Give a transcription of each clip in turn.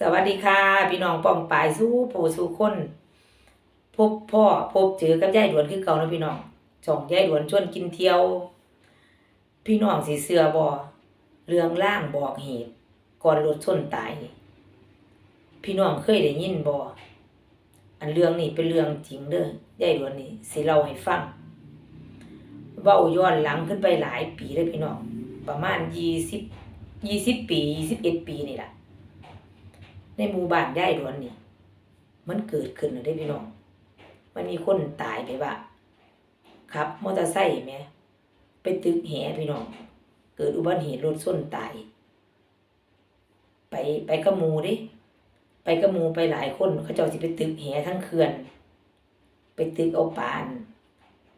สวัสดีค่ะ พี่น้องป้องปายสู้ผู้สู้คน พบพ่อพบเจอกับยายดวนคือเก่านะพี่น้องจ่องยายดวนชวนกินเที่ยว พี่น้องสิเสือบ่เรื่องล่างบอกเหตุก่อนรถชนตายพี่น้องเคยได้ยินบ่อันเรื่องนี้เป็นเรื่องจริงเด้อยายดวนนี่สิเล่าให้ฟังเว้าย้อนหลังขึ้นไปหลายปีเลยพี่น้อง ประมาณยี่สิบยี่สิบปียี่สิบเอ็ดปีนี่แหละ ในหมู่บ้านย่ายดวนนี่มันเกิดขึ้นแล้วได้พี่น้อง มันมีคนตายไปว่าครับมอเตอร์ไซค์แหมไปตึกแหพี่น้อง เกิดอุบัติเหตุรถส้นตาย ไปไปกระมูดิ ไปกระมูไปหลายคนเขาเจ้าสิไปตึกแหทั้งเขื่อน ไปตึกเอาปาน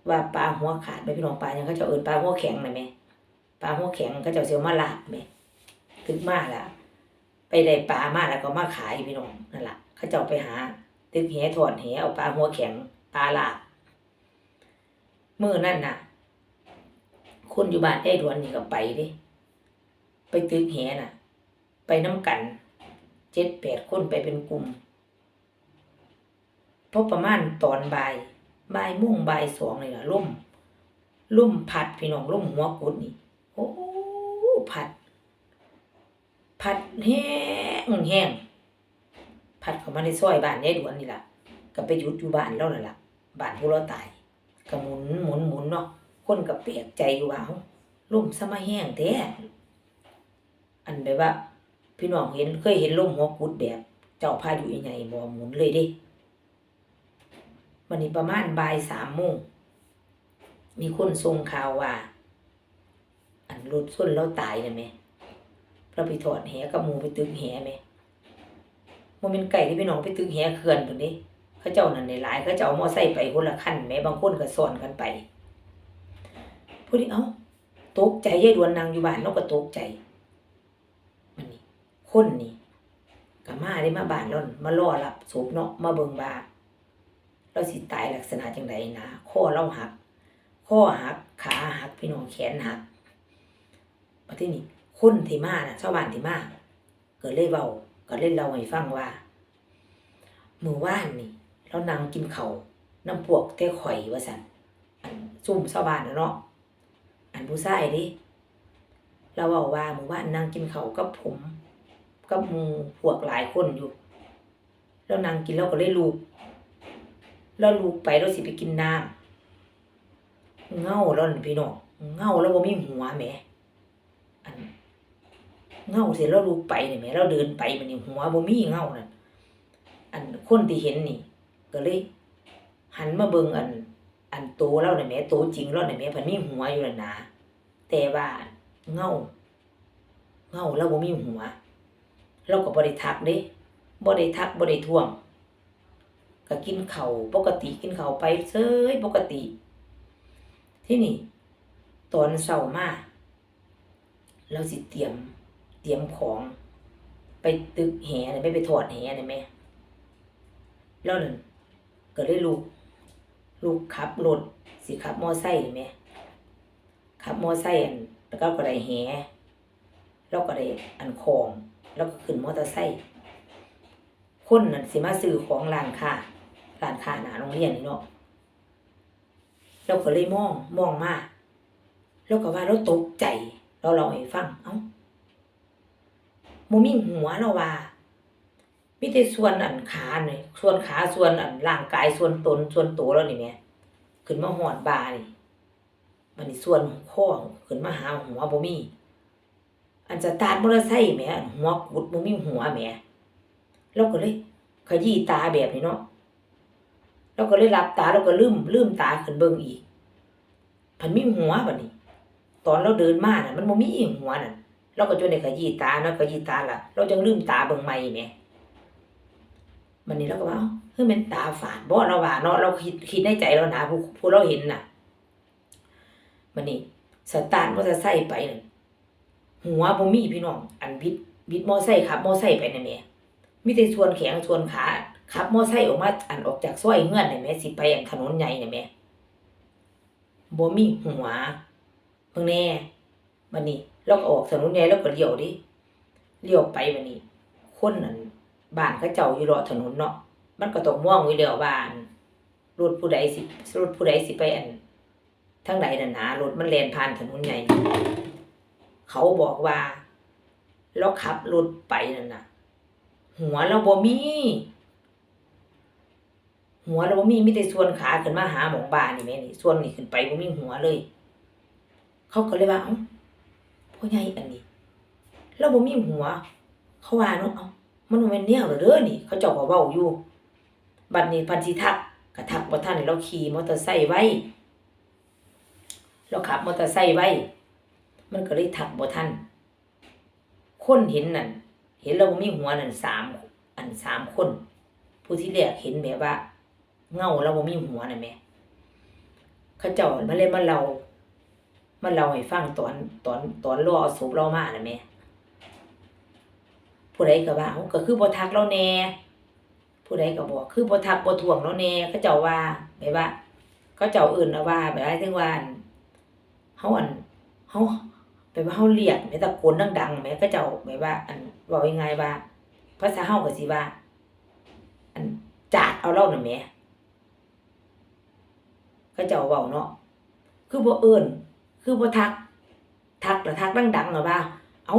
ว่าปลาหัวขาดไปพี่น้องปลายังเขาเจ้าเอิ้นปลาหัวแข็งนะแม่ปลาหัวแข็งเขาเจ้าเสียวมาลาบแม่ตึกมาละ ไปได้ปลามาแล้วก็มาขายพี่น้องนั่นแหละเขาเจ้าไปหา ตึกแหถอดแหเอาปลาหัวแข็งปลาลาบมือนั่นน่ะ คนอยู่บ้านไอ้ดวนนี่ก็ไปดิไปตึกแหน่ะ ไปน้ำกันเจ็ดแปดคนไปเป็นกลุ่มพอประมาณตอนบ่ายบ่ายมุ่งบ่ายสองเลยล่ะล่มล่มพัดพี่น้องล่มหัวกุดนี่โอ้พัด พัดแห้งแห้งพัดเข้ามาในซอยบ้านยายดวนนี่ล่ะก็ไปหยุดอยู่บ้านแล้วนั่นล่ะบ้านผู้เราตายก็หมุนหมุนหมุนเนาะคนก็แปลกใจอยู่ว่าเอ้าลมซะมาแห้งแท้อันแบบว่า พี่น้องเห็นเคยเห็นลมหัวกุดแบบ เจ้าพายุใหญ่ๆบ่หมุนเลยด้วันนี้ประมาณบ่ายสามโมงมีคนส่งข่าวว่า อันรถส้นเราตายนะแม่ เราไปถอดแหกับหมูไปตึกแหไหมมันเป็นไก่ที่พี่น้องไปตึกแหเขื่อนตัวนี้เขาเจ้านั่นในหลายเขาเจ้าเอามอไซค์ไปคนละคันแม้บางคนก็ซ้อนกันไปพูดดิเอ้าตกใจยายดวนนางอยู่บ้านเราก็ตกใจมันนี่คนนี่ก็มาได้มาบ้านเรามารอรับศพเนาะมาเบิงว่าเราสิตายลักษณะจังไดนะข้อเราหักข้อหักขาหักพี่น้องแขนหักประเทศนี้ คนที่มาน่ะชาวบ้านที่มาก็เลยเว้าก็เล่ยเล่าให้ฟังว่ามือวานนี่เรานั่งกินเขาน้ำพวกแต่ข่อยว่าซั่นอันซุ่มชาวบ้านนะเนาะอันผู้ชายดิเราเว้าว่ามือวานนั่งกินเขากับผมกับมูพวกหลายคนอยู่ แล้วนั่งกินแล้วก็เลยลูกแล้วลูกไปเราสิไปกินน้ำเง่าแล้วพี่น้องเง่าแล้วบ่มีหัวแหมอัน เงาเสร็จแล้วลูกไปนี่แม่เราเดินไปมันนี่หัวบ่มีเงานั่นอันคนที่เห็นนี่ ก็เลย หันมาเบิ่งอัน อันโตแล้วนี่ยแม่โตจริงแล้วนี่ยแม่พิ่นมีหัวอยู่นั่นนะแต่ว่าเงาเงาแล้วบ่มีหัว เราก็บ่ได้ทักเด้บ่ได้ทักบ่ได้ท่วงก็กินเข้าปกติกินเข้าไปเฉยปกติ ที่นี่ ตอนเช้ามาเราสิเตรียม ตรียมของ ไปตึกแหเนี่ยไม่ไปถอดแหเนี่ยแม่แล้วนั่นก็เลยลูกลูกขับรถสิขับมอไซค์นี่แม่ขับมอไซค์อันแล้วก็ก็ไดแหแล้วก็ได้อันของแล้วก็ขึ้นมอเตอร์ไซค์คนนั่นสิมาซื้อของร้านค้าร้านค้าหนาโรงเรียนนี่เนาะเราก็เลยมองมองมาแล้วก็ว่าเราตกใจ เราเล่าให้ฟัง เอ้า โมมีหัวเราว่ามีแต่ส่วนอันขาเนี่ยส่วนขาส่วนอันร่างกายส่วนตนส่วนตัวเรานี่แหม่ขึ้นมาหอดบานี่มันนี่ส่วนข้อขึ้นมาหาหัวบ่มีอันสตาร์ทมอเตอร์ไซค์แม่หัวกุดบ่มีหัวแม่เราก็เลยขยี้ตาแบบนี้เนาะเราก็เลยหลับตาเราก็ลืมลืมตาขึ้นเบิ่งอีกพันมีหัวบัดนี้ ตอนเราเดินมาน่ะ มันบ่มีหัวน่ะ เราก็จนได้ขยี้ตาเนาะขยี้ตาล่ะ เราจังลืมตาเบิ่งใหม่แหมมันนี้เราก็ว่าเอ้าเฮ้ยมันตาฝาดบ่เราว่าเนาะเราคิดคิดในใจเรานะผู้ผู้เราเห็นน่ะมันนี่สตาร์ทมอเตอร์ไซค์ไปหัวบ่มีพี่น้องอันบิดบิดมอไซค์ขับมอไซค์ไปนั่นแหมมีแต่ส่วนแขนส่วนขาขับมอไซค์ออกมาอันออกจากซอยเงื่อนนั่นแหมสิไปอันถนนใหญ่นั่นแหมบ่มีหัวเพิ่งแน่บันนี้ เราก็ออกถนนใหญ่แล้วก็เลี้ยวดิเลี้ยวไปบันนี้ คนนั้นบ้านเขาเจ้าอยู่รอถนนเนาะมันก็ต้องมองไว้แล้วว่านรถผู้ใดสิรถผู้ใดสิไปอันทางใดน่ะนารถมันแลนผ่านถนนใหญ่เขาบอกว่าเราขับรถไปนั่นน่ะ หัวเราบ่มี หัวเราบ่มีมีแต่ส่วนขาขึ้นมาหาหมองบ้านนี่แม่นี่ส่วนนี่ขึ้นไปบ่มีหัวเลย เขาก็เลยว่าเอ้า พ่อใหญ่อันนี้ เราบ่มีหัว เขาว่าเนาะเอ้ามันบ่แม่นแนวเหรอเด้อนี่ เขาเจ้าก็เว้าอยู่บัดนี้พันสิทักก็ทักบ่ทันเราขี่มอเตอร์ไซค์ไว้ เราขับมอเตอร์ไซค์ไว้ มันก็เลยทักบ่ทันคนเห็นนั่นเห็นเราบ่มีหัวนั่นสามอันสามคน ผู้ที่แรกเห็นแบบว่า เงาเราบ่มีหัวน่ะแหม่เขาเจ้ามาเลยมาเล่า มาเล่าให้ฟังตอนตอนตอนรอเอาศพเรามาน่ะแม่ผู้ใดก็ว่าเอ้าก็คือบ่ทักเราแน่ผู้ใดก็บอกคือบ่ทักบ่ทวงเราแน่เขาเจ้าว่าแบบว่าเขาเจ้าอื่นเอาว่าแบบว่าถึงว่าอั่นเฮาอันเฮาแบบว่าเฮาเรียกแม่ตะโกนดังๆแม่เขาเจ้าแบบว่า อันเว้ายังไงว่าภาษาเฮาก็สิว่า อันจาดเอาเราน่ะแม่เขาเจ้าเว้าเนาะคือบ่เอิ้น คือบ่ทัก ทักแล้วทักดังๆอะว่า เอ้า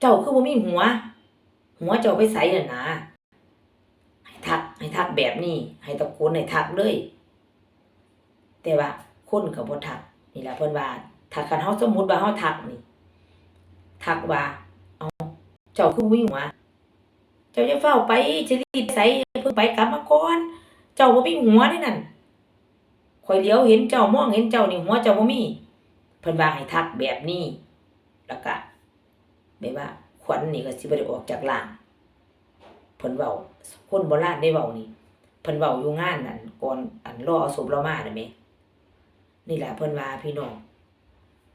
เจ้าคือบ่มีหัว หัวเจ้าไปไสน่ะนะให้ทัก ให้ทักแบบนี้ ให้ตะโกนให้ทักเลย แต่ว่าคนก็บ่ทัก นี่แหละเพิ่นว่าถ้าคันเฮาสมมุติว่าเฮาทักนี่ ทักว่า เอาเจ้าคือบ่มีหัว เจ้าจะเฝ้าไปจะรีบไสเพิ่งไปกลับมาก่อน เจ้าบ่มีหัวนี่นั่นข่อยเลียวเห็นเจ้ามองเห็นเจ้านี่หัวเจ้าบ่มี เพิ่นว่าให้ทักแบบนี้ แล้วก็แบบว่า ขวัญนี่ก็สิบ่ได้ออกจากร่างเพิ่นเว้าคนโบราณได้เว้านี่เพิ่นเว้าอยู่งานนั่นก่อนอันรอเอาศพเรามาน่ะแหมนี่แหละเพิ่นว่าพี่น้อง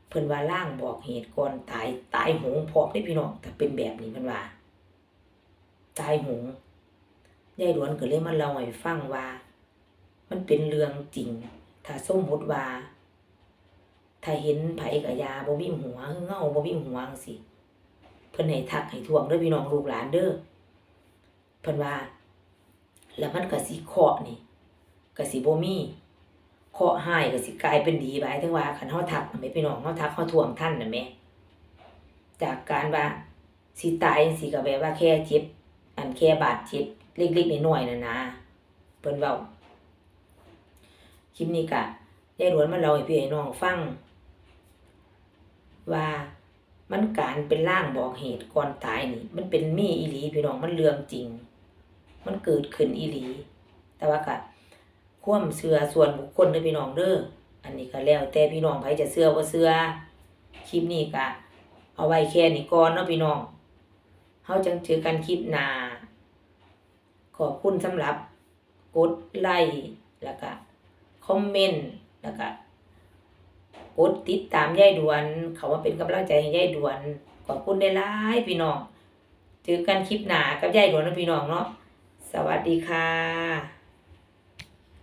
เพิ่นว่าล่างบอกเหตุก่อนตายตายหงพร้อมเด้พี่น้องถ้าเป็นแบบนี้เพิ่นว่าตายหงยายหลวนก็เลยมาเล่าให้ฟังว่า มันเป็นเรื่องจริง ถ้าสมมุติว่า ถ้าเห็นไผกับยาบ่มีหัวเงาบ่มีหัวจังซี่เพิ่นให้ทักให้ทวงเด้อพี่น้องลูกหลานเด้อเพิ่นว่า แล้วมันก็สิเคาะนี่ก็สิบ่มีเคาะห์หายก็สิกลายเป็นดีหมายถึงว่าคันเฮาทักน่ะแม่พี่น้องเฮาทักเฮาทวงท่านน่ะแม่จากการว่าสิตายจังซี่ก็แบบว่าแค่เจ็บอันแค่บาดเจ็บเล็กๆน้อยๆน่ะนะเพิ่นเว้าคลิปนี้ก็ยายหลวนมาเล่าให้พี่ให้น้องฟัง ว่ามันการเป็นร่างบอกเหตุก่อนตายนี่ มันเป็นมีอีหลีพี่น้องมันเรื่องจริง มันเกิดขึ้นอีหลี แต่ว่าก็ควมเชื่อส่วนบุคคลเด้อพี่น้องเด้ออันนี้ก็แล้วแต่พี่น้องไผจะเชื่อบ่าเชื่อคลิปนี้ก็เอาไว้แค่นี้ก่อนเนาะพี่น้องเฮาจังเจอกันคลิปหน้าขอบคุณสำหรับกดไลค์แล้วก็คอมเมนต์แล้วก็ กดติดตามยายด่วน เขามาเป็นกำลังใจให้ยายด่วน ขอบคุณได้หลายพี่น้องเจอกันคลิปหนากับยายด่วนนะพี่น้องเนาะสวัสดีค่ะ